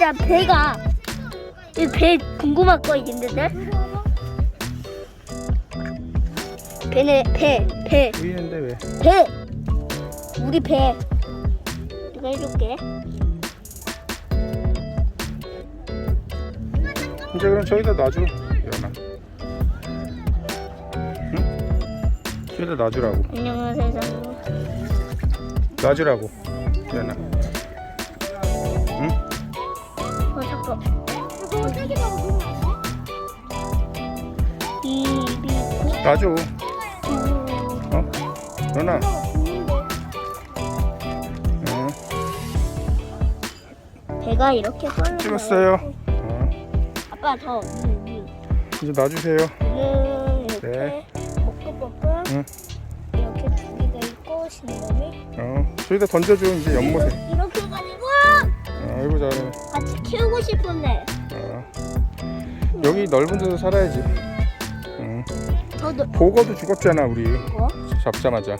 보자 배가 이 배 궁금한 거 있는데? 배네 배배. 보이는데 왜? 배. 우리 배. 내가 해줄게. 이제 그럼 저기다 놔줘 연아 응? 저기다 놔주라고. 안녕하세요. 놔주라고 연아 어 이비 놔줘. 어? 연아 응 배가 이렇게 써는 찍었어요. 어, 아빠 위. 이제 놔주세요. 는 이렇게. 네. 볶음볶음. 응. 이렇게 두 개가 있고 신놈이 어. 저기다 던져줘 이제 어, 아이고 잘해 같이 키우고 싶은데 어. 여기 넓은 데서 살아야지 응. 저도 보거도 죽었잖아 우리 뭐? 잡자마자